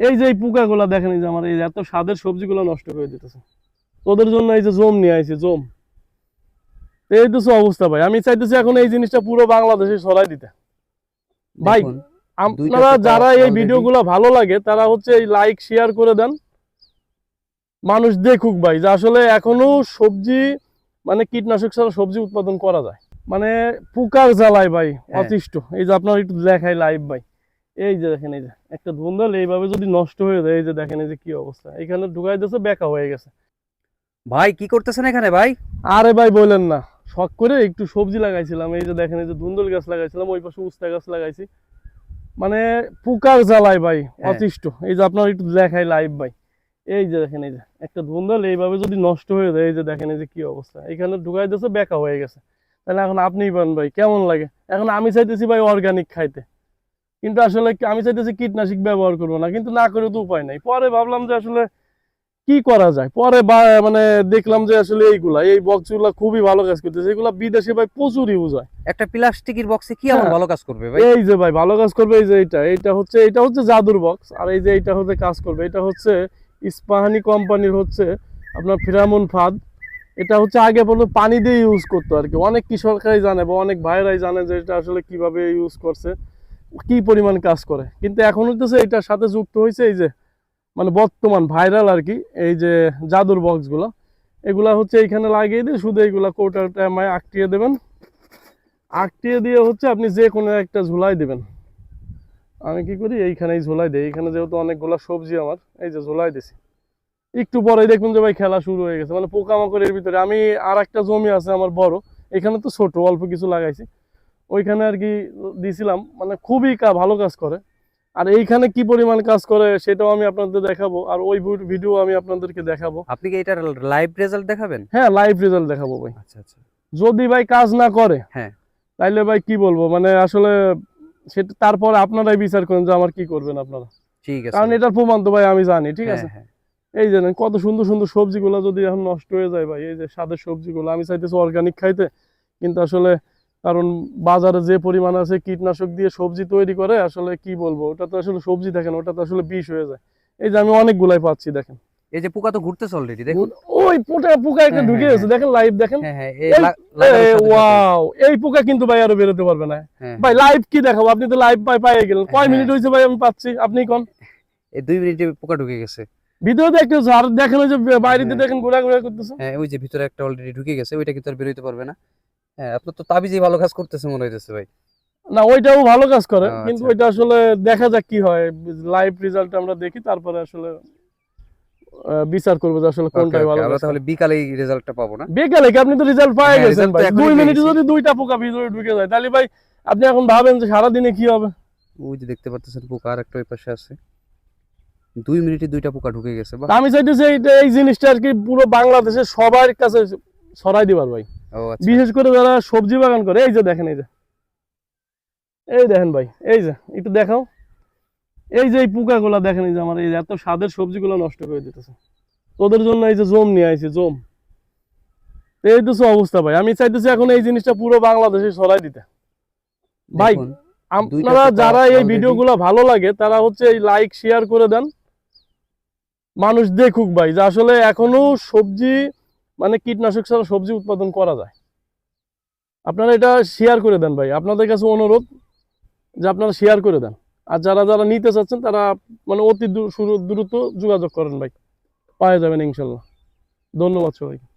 এই যে এই পোকাগুলা দেখেন এই যে আমার এই এত স্বাদের সবজিগুলো নষ্ট করে দিতেছে। ওদের জন্য এই যে জম নিয়ে আইছে জম। এই তো অবস্থা ভাই। আমি চাইতেছি এখন এই জিনিসটা পুরো বাংলাদেশে ছড়াই দিতে। ভাই, আপনারা যারা এই ভিডিওগুলো ভালো লাগে তারা হচ্ছে এই লাইক শেয়ার করে দেন। মানুষ দেখুক ভাই যে আসলে এখনও সবজি মানে কীটনাশক ছাড়া সবজি উৎপাদন করা যায়। মানে পোকার জ্বালায় ভাই হ্যাঁ। অতিষ্ঠ। এই যে আপনার একটু দেখাই লাইভ ভাই। এই যে দেখেন এই যে একটা ধুন্দল এইভাবে যদি নষ্ট হয়ে যায় এই যে দেখেন এই যে কি অবস্থা এখানে ঢুকাই দিয়েছে বেকা হয়ে গেছে ভাই কি করতেছেন এখানে ভাই আরে ভাই বললেন না শখ করে একটু সবজি লাগাইছিলাম এই যে দেখেন এই যে ধুন্দল গাছ লাগাইছিলাম ওই পাশে উস্তা গাছ লাগাইছি মানে পোকার জ্বালায় ভাই হ্যাঁ। অতিষ্ঠ এই যে আপনার একটু দেখাই লাইভ ভাই এই যে দেখেন এই যে একটা ধুন্দল এইভাবে যদি নষ্ট হয়ে যায় এই যে দেখেন এই যে কি অবস্থা এখানে ঢুকাই দিয়েছে বেকা হয়ে গেছে তাহলে এখন আপনিই পান ভাই কেমন লাগে এখন আমি চাইতেছি ভাই অর্গানিক খাইতে কিন্তু আসলে আমি চাইতেছি কীটনাশক ব্যবহার করব না কিন্তু না করে তো উপায় নাই। পরে ভাবলাম যে আসলে কি করা যায়? পরে মানে দেখলাম যে আসলে এইগুলা এই বক্সগুলা খুবই ভালো কাজ করতেছে। এগুলা বিদেশে ভাই প্রচুর ইউজ হয়। একটা প্লাস্টিকের বক্সে কি এমন হ্যাঁ। ভালো কাজ করবে ভাই? এই যে ভাই ভালো কাজ করবে এই যে এইটা। এইটা হচ্ছে এটা হচ্ছে জাদুর বক্স আর এই যে এটা হচ্ছে কাজ করবে। এটা হচ্ছে ইস্পাহানি কোম্পানির হচ্ছে আপনার ফিরামুন ফাদ। এটা হচ্ছে আগে বলতো পানি দিয়ে ইউজ করতো আর কি। অনেক কৃষকরাই জানে বা অনেক ভাইরাই জানে যে এটা আসলে কীভাবে ইউজ করছে। কি পরিমাণ কাজ করে? কিন্তু এখন হইতেছে এটার সাথে যুক্ত হয়েছে এই যে মানে বর্তমান ভাইরাল আর কি, এই যে জাদুর বক্সগুলো এগুলা হচ্ছে এইখানে লাগিয়ে দিয়ে শুধু এইগুলা কৌটাটা মায় আটকিয়ে দেবেন। আটকিয়ে দিয়ে হচ্ছে আপনি যে কোনো একটা ঝুলাই দেবেন। আমি কি করি? এইখানেই ঝোলাই দিই। এইখানে যেহেতু অনেকগুলা সবজি আমার, এই যে ঝোলাই দিছি। একটু পরেই দেখুন যে ভাই খেলা শুরু হয়ে গেছে। মানে পোকামাকড়ের ভিতরে আমি আর একটা জমি আছে আমার বড়, এখানে তো ছোট, অল্প কিছু লাগাইছি। ওইখানে আর কি দিছিলাম। মানে খুবই ভালো কাজ করে। আর এইখানে কি পরিমাণ কাজ করে সেটাও আমি আপনাদের দেখাবো। আর ওই ভিডিও আমি আপনাদেরকে দেখাবো। আপনি কি এটার লাইভ রেজাল্ট দেখাবেন? হ্যাঁ লাইভ রেজাল্ট দেখাবো ভাই। আচ্ছা আচ্ছা। যদি ভাই কাজ না করে হ্যাঁ। তাইলে ভাই কি বলব? মানে আসলে সেটা তারপর আপনারাই বিচার করেন যে আমার কি করবেন আপনারা। ঠিক আছে। কারণ এটার প্রমাণ তো ভাই আমি জানি ঠিক হ্যাঁ, আছে? হ্যাঁ। এই যে কত সুন্দর সুন্দর সবজিগুলো যদি এখন নষ্ট হয়ে যায় ভাই এই যে স্বাদের সবজিগুলো আমি চাইতেছি অর্গানিক খাইতে কিন্তু আসলে কারণ বাজারে যে পরিমাণ আছে কীটনাশক দিয়ে সবজি তৈরি করে আসলে কি বলব? ওটা তো আসলে সবজি দেখেন ওটা তো আসলে বিষ হয়ে যায়। এই যে আমি অনেকগুলাই পাচ্ছি দেখেন। এই যে পোকা তো ঘুরতেছে অলরেডি দেখুন। ওই পোকা পোকা একটা হ্যাঁ, ঢুকে হ্যাঁ, গেছে দেখেন লাইভ দেখেন। হ্যাঁ হ্যাঁ ওয়াও এই পোকা কিন্তু ভাই আরও বেরোতে পারবে না। হ্যাঁ, ভাই লাইভ কি দেখাবো? আপনি তো লাইভ পাই পাই গেলেন। কয় হ্যাঁ। মিনিট হয়েছে ভাই আমি পাচ্ছি? আপনি কোন? এই দুই মিনিটে পোকা ঢুকে গেছে। ভিতরে দেখতেছো আর দেখেন ওই যে বাইরে দিয়ে হ্যাঁ। দেখেন ঘোরা ঘোরা করতেছে। হ্যাঁ ওই যে ভিতরে একটা অলরেডি ঢুকে গেছে ওইটা কিন্তু আর বেরোতে পারবে না। হ্যাঁ আপনার তো তাবিজে ভালো কাজ করতেছে মনে হইতেছে ভাই। না ওইটাও ভালো কাজ করে আচ্ছা। কিন্তু ওইটা আসলে দেখা যাক কি হয়। লাইভ রেজাল্ট আমরা দেখি তারপরে আসলে বিচার করব যে আসলে কোনটাই ভালো আমরা তাহলে বিকালেই রেজাল্টটা পাবো না? বিকেলে কি? আপনি তো রেজাল্ট হ্যাঁ, গেছেন ভাই। এখনই দুই মিনিটে যদি দুইটা পোকা ভিতরে ঢুকে যায় তাহলে ভাই আপনি এখন ভাবেন যে সারাদিনে কি হবে? ওই যে দেখতে পাচ্ছেন পোকা আর একটা ওই পাশে আছে। দুই মিনিটে দুইটা পোকা ঢুকে গেছে আমি চাইতেছি এই জিনিসটা আর কি পুরো বাংলাদেশের সবার কাছে ছড়াই দিবার ভাই। বিশেষ করে যারা সবজি বাগান করে এই যে দেখেন এই যে। এই দেখেন ভাই এই যে একটু দেখাও। এই যে এই পোকাগুলা দেখেন এই যে আমার এই যে এত স্বাদের সবজিগুলো নষ্ট করে দিতেছে। ওদের জন্য এই যে জম নিয়ে আইছি জম। তো এই তো অবস্থা ভাই আমি চাইতেছি এখন এই জিনিসটা পুরো বাংলাদেশে ছড়াই দিতে। ভাই, আপনারা যারা এই already- ভিডিওগুলো ভালো লাগে তারা হচ্ছে এই লাইক শেয়ার করে দেন। মানুষ দেখুক ভাই যে আসলে এখনও সবজি মানে কীটনাশক ছাড়া সবজি উৎপাদন করা যায়। আপনারা এটা শেয়ার করে দেন ভাই। আপনাদের কাছে অনুরোধ যে আপনারা শেয়ার করে দেন। আর যারা যারা নিতে চাচ্ছেন, তারা মানে অতি দ্রু- দ্রুত যোগাযোগ করেন ভাই। পাওয়া যাবেন ইনশাল্লাহ। ধন্যবাদ সবাইকে।